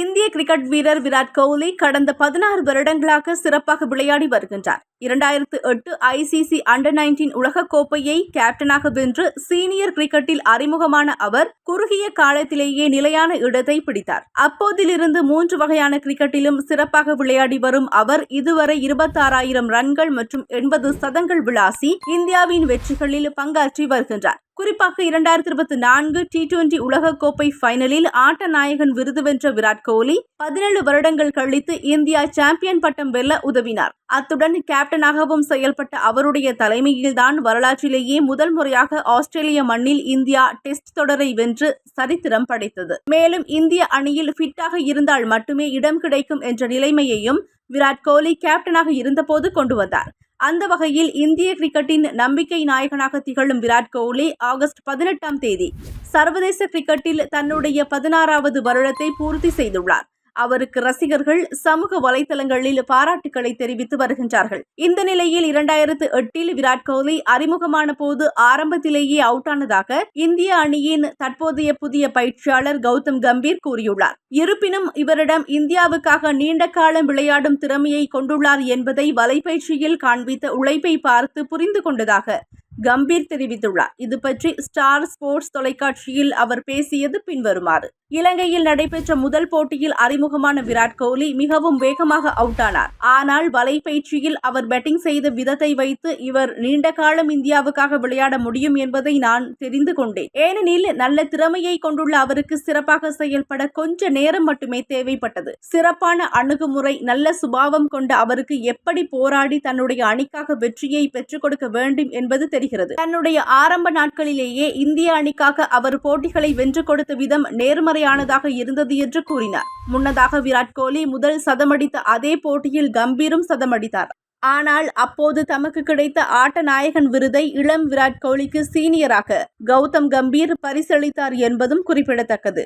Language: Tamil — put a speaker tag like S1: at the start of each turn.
S1: இந்திய கிரிக்கெட் வீரர் விராட் கோலி கடந்த பதினாறு வருடங்களாக சிறப்பாக விளையாடி வருகின்றார். இரண்டாயிரத்து எட்டு ஐசிசி அண்டர் நைன்டீன் உலகக்கோப்பையை கேப்டனாக வென்று சீனியர் கிரிக்கெட்டில் அறிமுகமான அவர் குறுகிய காலத்திலேயே நிலையான இடத்தை பிடித்தார். அப்போதிலிருந்து மூன்று வகையான கிரிக்கெட்டிலும் சிறப்பாக விளையாடி வரும் அவர் இதுவரை இருபத்தாறாயிரம் ரன்கள் மற்றும் எண்பது சதங்கள் விளாசி இந்தியாவின் வெற்றிகளில் பங்காற்றி வருகின்றார். குறிப்பாக இரண்டாயிரத்தி இருபத்தி நான்கு டி டுவெண்டி உலகக்கோப்பை ஃபைனலில் ஆட்ட நாயகன் விருது வென்ற விராட் கோலி பதினேழு வருடங்கள் கழித்து இந்தியா சாம்பியன் பட்டம் வெல்ல உதவினார். அத்துடன் கேப்டனாகவும் செயல்பட்ட அவருடைய தலைமையில்தான் வரலாற்றிலேயே முதல் முறையாக ஆஸ்திரேலிய மண்ணில் இந்தியா டெஸ்ட் தொடரை வென்று சரித்திரம் படைத்தது. மேலும் இந்திய அணியில் ஃபிட்டாக இருந்தால் மட்டுமே இடம் கிடைக்கும் என்ற நிலைமையையும் விராட் கோலி கேப்டனாக இருந்தபோது கொண்டு வந்தார். அந்த வகையில் இந்திய கிரிக்கெட்டின் நம்பிக்கை நாயகனாக திகழும் விராட் கோலி ஆகஸ்ட் பதினெட்டாம் தேதி சர்வதேச கிரிக்கெட்டில் தன்னுடைய பதினாறாவது வருடத்தை பூர்த்தி செய்துள்ளார். அவருக்கு ரசிகர்கள் சமூக வலைதளங்களில் பாராட்டுக்களை தெரிவித்து வருகின்றார்கள். இந்த நிலையில் இரண்டாயிரத்து எட்டில் விராட் கோலி அறிமுகமான போது ஆரம்பத்திலேயே அவுட் ஆனதாக இந்திய அணியின் தற்போதைய புதிய பயிற்சியாளர் கௌதம் கம்பீர் கூறியுள்ளார். இருப்பினும் இவரிடம் இந்தியாவுக்காக நீண்ட காலம் விளையாடும் திறமையை கொண்டுள்ளார் என்பதை வலைப்பயிற்சியில் காண்பித்த உழைப்பை பார்த்து புரிந்து கொண்டதாக கம்பீர் தெரிவித்துள்ளார். இது பற்றி ஸ்டார் ஸ்போர்ட்ஸ் தொலைக்காட்சியில் அவர் பேசியது பின்வருமாறு. இலங்கையில் நடைபெற்ற முதல் போட்டியில் அறிமுகமான விராட் கோலி மிகவும் வேகமாக அவுட் ஆனார். ஆனால் வலைப்பயிற்சியில் அவர் பேட்டிங் செய்த விதத்தை வைத்து இவர் நீண்ட காலம் இந்தியாவுக்காக விளையாட முடியும் என்பதை நான் தெரிந்து கொண்டேன். ஏனெனில் நல்ல திறமையை கொண்டுள்ள அவருக்கு சிறப்பாக செயல்பட கொஞ்ச நேரம் மட்டுமே தேவைப்பட்டது. சிறப்பான அணுகுமுறை நல்ல சுபாவம் கொண்ட அவருக்கு எப்படி போராடி தன்னுடைய அணிக்காக வெற்றியை பெற்றுக் கொடுக்க வேண்டும் என்பது தெரியும். தெரிகிறது தன்னுடைய ஆரம்ப நாட்களிலேயே இந்திய அணிக்காக அவர் போட்டிகளை வென்று கொடுத்த விதம் நேர்மறையானதாக இருந்தது என்று கூறினார். முன்னதாக விராட் கோலி முதல் சதமடித்த அதே போட்டியில் கம்பீரும் சதமடித்தார். ஆனால் அப்போது தமக்கு கிடைத்த ஆட்ட நாயகன் விருதை இளம் விராட் கோலிக்கு சீனியராக கௌதம் கம்பீர் பரிசளித்தார் என்பதும் குறிப்பிடத்தக்கது.